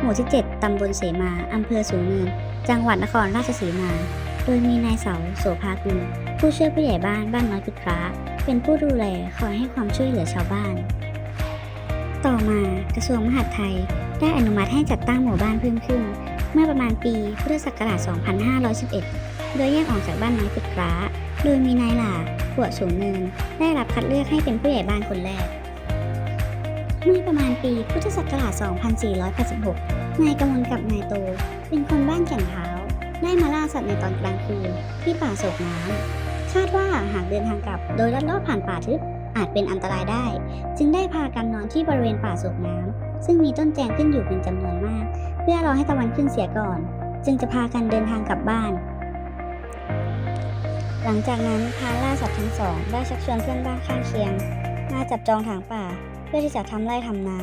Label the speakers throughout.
Speaker 1: หมู่ที่ 7 ตำบลเสมา อำเภอสูงเนิน จังหวัดนครราชสีมา โดยมีนายเสา โสภากุล ผู้ช่วยผู้ใหญ่บ้านบ้านน้อยกุดร้า เป็นผู้ดูแลคอยให้ความช่วยเหลือชาวบ้าน ต่อมากระทรวงมหาดไทยได้อนุมัติให้จัดตั้งหมู่บ้านเพิ่มขึ้น เมื่อประมาณปีพุทธศักราช 2511 โดยแยกออกจากบ้านน้อยกุดร้า โดยมีนายหล่าหัวสูงเนิน ได้รับคัดเลือกให้เป็นผู้ใหญ่บ้านคนแรก เมื่อประมาณปีพุทธศักราช 2486 นายกำมลกับนายโต เป็นคนบ้านแก่นเท้า ได้มาล่าสัตว์ในตอนกลางคืนที่ป่าโศกน้ำคาดว่าหากเดินทางกลับโดยลัดเลาะผ่านป่าทึบอาจเป็นอันตรายได้ จึงได้พากันนอนที่บริเวณป่าโศกน้ำซึ่งมีต้นแจงขึ้นอยู่เป็นจำนวนมาก เพื่อรอให้ตะวันขึ้นเสียก่อน จึงจะพากันเดินทางกลับบ้าน หลังจากนั้นพานล่าสัตว์ทั้งสองได้ชักชวนเพื่อนบ้านข้างเคียง มาจับจองถางป่า พื่อที่จะทำไร่ทำนา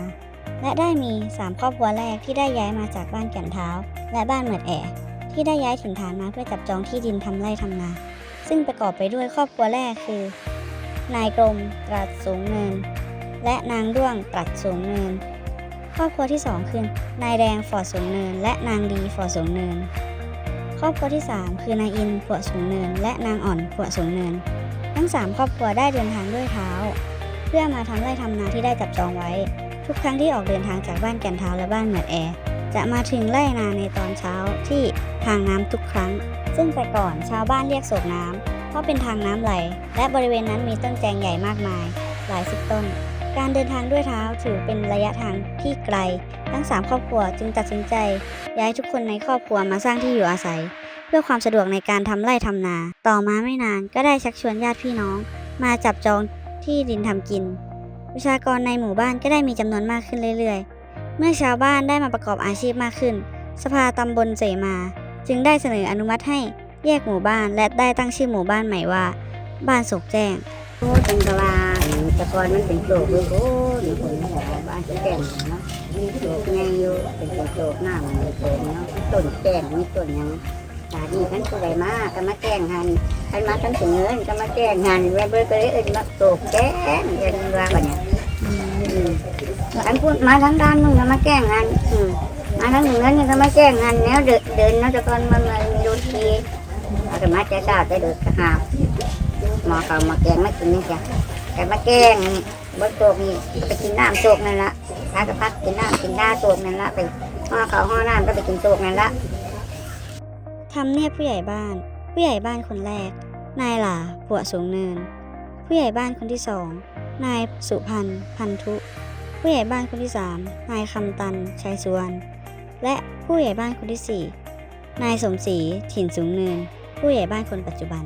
Speaker 1: และได้มี 3 ครอบครัวแรกที่ได้ย้ายมาจากบ้านแก่นเท้า และบ้านเหมือดแอที่ได้ย้ายถิ่นฐานมาเพื่อจับจองที่ดินทำไร่ทำนา ซึ่งประกอบไปด้วยครอบครัวแรกคือ นายกรมตรัสสูงเนิน และนางด้วงตรัสสูงเนิน ครอบครัวที่สองคือ นายแดงฝอดสูงเนิน และนางดีฝอดสูงเนิน ครอบครัวที่สามคือนายอินฝอดสูงเนิน และนางอ่อนฝอดสูงเนิน ทั้งสามครอบครัวได้เดินทางด้วยเท้า พื่อมาทำไร่ทำนาที่ได้จับจองไว้ ทุกครั้งที่ออกเดินทางจากบ้านแก่นเท้าและบ้านเหมือดแอจะมาถึงไร่นาในตอนเช้าที่ทางน้ำทุกครั้ง ซึ่งแต่ก่อนชาวบ้านเรียกโศกน้ำเพราะเป็นทางน้ำไหล และบริเวณนั้นมีต้นแจงใหญ่มากมาย หลายสิบต้น การเดินทางด้วยเท้าถือเป็นระยะทางที่ไกล ทั้งสามครอบครัวจึงตัดสินใจ ย้ายทุกคนในครอบครัวมาสร้างที่อยู่อาศัย เพื่อความสะดวกในการทำไร่ทำนา ต่อมาไม่นานก็ได้ชักชวนญาติพี่น้อง มาจับจอง ที่ดินทำกิน ประชากรในหมู่บ้านก็ได้มีจำนวนมากขึ้นเรื่อยๆ เมื่อชาวบ้านได้มาประกอบอาชีพมากขึ้น สภาตำบลเสมา จึงได้เสนออนุมัติให้แยกหมู่บ้านและได้ตั้งชื่อหมู่บ้านใหม่ว่า บ้านโศกแจ้ง
Speaker 2: โอ้เป็นกะลาแต่ก่อนมันเป็นโจกเลยโอ้ยคนหัวบ้านแก่งเนาะมีโจกไงอยู่เป็นโจกหน้ามันโจกเนาะต้นแก่งมีต้นยัง ตาดีขันผู้ใดมากก็มาแกล้งหันขันมาทั้งถึงเงินก็มาแกล้งหันแวเบอร์ก็เลยเอิ้นมาโจกแกล้งเอิ้นว่าแบบเนี้ยอันพูดมาทั้งด้านมึงก็มาแกล้งหันอืมมาทั้งถึงเงินนี่ก็มาแกล้งหันแนวเดินเดินเนะต่ก่อนมันมีรถทีเอาแต่มาจะทราบจะเดินกระหาบหมอเขามาแกงไม่กินนี่จ้ะแต่มาแกงนี่บนโตกนี่ไปกินน้ำโตกนั่นละถ้ากระพักกินน้ำกินหน้าโตกนั่นละไปห่อเขาห่อน้ำก็ไปกินโตกนั่นละ
Speaker 1: ทำเนียบผู้ใหญ่บ้าน ผู้ใหญ่บ้านคนแรก นายหล่าผัวสูงเนิน ผู้ใหญ่บ้านคนที่สองนายสุพันธ์พันธุ ผู้ใหญ่บ้านคนที่สามนายคำตันชัยสุวรรณและผู้ใหญ่บ้านคนที่สี่นายสมศรีถิ่นสูงเนิน ผู้ใหญ่บ้านคนปัจจุบัน